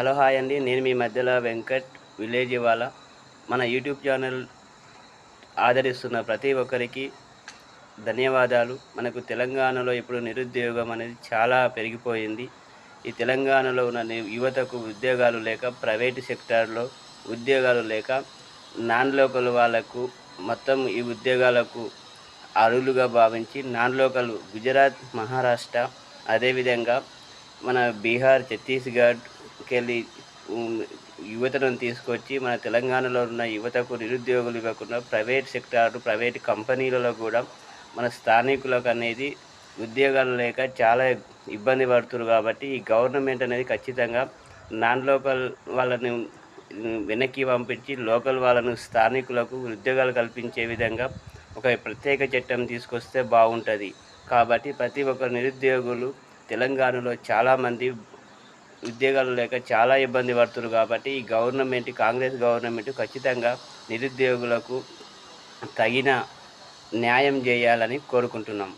Hello hi అండి. నేను మీ మధ్యలో వెంకట్ విలేజ్ ఇవాళ. మన యూట్యూబ్ ఛానల్ ఆదరిస్తున్న ప్రతి ఒక్కరికి ధన్యవాదాలు. మనకు తెలంగాణలో ఇప్పుడు నిరుద్యోగం అనేది చాలా పెరిగిపోయింది. ఈ తెలంగాణలో ఉన్న యువతకు ఉద్యోగాలు లేక ప్రైవేటు సెక్టార్లో ఉద్యోగాలు లేక నాన్ లోకల్ వాళ్ళకు మొత్తం ఈ ఉద్యోగాలకు అరువులుగా భావించి నాన్ లోకల్ గుజరాత్ మహారాష్ట్ర అదేవిధంగా మన బీహార్ ఛత్తీస్గఢ్ వెళ్ళి యువతను తీసుకొచ్చి మన తెలంగాణలో ఉన్న యువతకు నిరుద్యోగులు ఇవ్వకుండా ప్రైవేట్ సెక్టార్ ప్రైవేట్ కంపెనీలలో కూడా మన స్థానికులకు అనేది ఉద్యోగాలు లేక చాలా ఇబ్బంది పడుతున్నారు కాబట్టి ఈ గవర్నమెంట్ అనేది ఖచ్చితంగా నాన్ లోకల్ వాళ్ళని వెనక్కి పంపించి లోకల్ వాళ్ళను స్థానికులకు ఉద్యోగాలు కల్పించే విధంగా ఒక ప్రత్యేక చట్టం తీసుకొస్తే బాగుంటుంది. కాబట్టి ప్రతి ఒక్క నిరుద్యోగులు తెలంగాణలో చాలామంది ఉద్యోగాలు లేక చాలా ఇబ్బంది పడుతున్నారు కాబట్టి ఈ గవర్నమెంట్ కాంగ్రెస్ గవర్నమెంట్ ఖచ్చితంగా నిరుద్యోగులకు తగిన న్యాయం చేయాలని కోరుకుంటున్నాం.